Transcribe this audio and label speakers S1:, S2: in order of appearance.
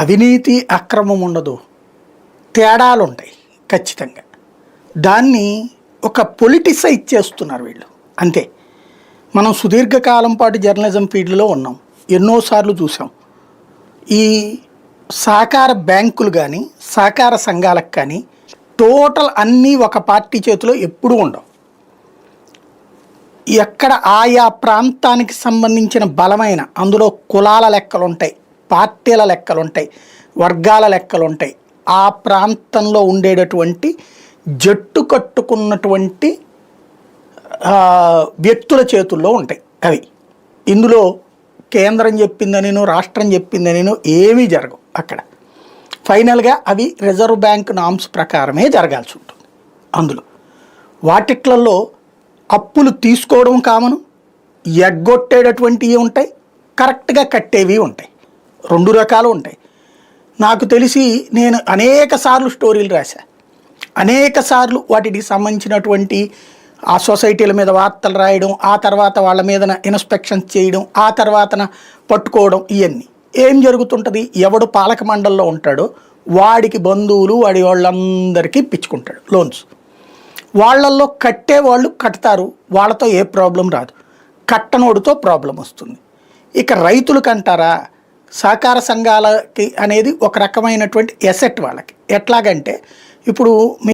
S1: అవినీతి అక్రమం ఉండదు. తేడాలు ఉంటాయి ఖచ్చితంగా. దాన్ని ఒక పొలిటిసైజ్ చేస్తున్నారు వీళ్ళు. అంతే. మనం సుదీర్ఘకాలం పాటు జర్నలిజం ఫీల్డ్లో ఉన్నాం. ఎన్నోసార్లు చూసాం ఈ సహకార బ్యాంకులు కానీ సహకార సంఘాలకు కానీ టోటల్ అన్నీ ఒక పార్టీ చేతిలో ఎప్పుడూ ఉండవు. ఎక్కడ ఆయా ప్రాంతానికి సంబంధించిన బలమైన అందులో కులాల లెక్కలు ఉంటాయి పార్టీల లెక్కలు ఉంటాయి వర్గాల లెక్కలు ఉంటాయి ఆ ప్రాంతంలో ఉండేటటువంటి జట్టు కట్టుకున్నటువంటి వ్యక్తుల చేతుల్లో ఉంటాయి అవి. ఇందులో కేంద్రం చెప్పిందనిను రాష్ట్రం చెప్పిందనిను ఏమీ జరగవు అక్కడ. ఫైనల్గా అవి రిజర్వ్ బ్యాంక్ నామ్స్ ప్రకారమే జరగాల్సి ఉంటుంది అందులో. వాటిట్లలో అప్పులు తీసుకోవడం కామను ఎగ్గొట్టేటటువంటివి ఉంటాయి కరెక్ట్గా కట్టేవి ఉంటాయి. రెండు రకాలు ఉంటాయి. నాకు తెలిసి నేను అనేక సార్లు స్టోరీలు రాశా. అనేక సార్లు వాటికి సంబంధించినటువంటి ఆ సొసైటీల మీద వార్తలు రాయడం ఆ తర్వాత వాళ్ళ మీద ఇన్స్పెక్షన్స్ చేయడం ఆ తర్వాతన పట్టుకోవడం ఇవన్నీ ఏం జరుగుతుంటుంది? ఎవడు పాలక మండలిలో ఉంటాడో వాడికి బంధువులు వాడి వాళ్ళందరికీ ఇప్పించుకుంటాడు లోన్స్. వాళ్ళల్లో కట్టే వాళ్ళు కడతారు. వాళ్ళతో ఏ ప్రాబ్లం రాదు. కట్టనోడితో ప్రాబ్లం వస్తుంది. ఇక రైతులకు అంటారా సహకార సంఘాలకి అనేది ఒక రకమైనటువంటి ఎసెట్ వాళ్ళకి. ఎట్లాగంటే ఇప్పుడు మీ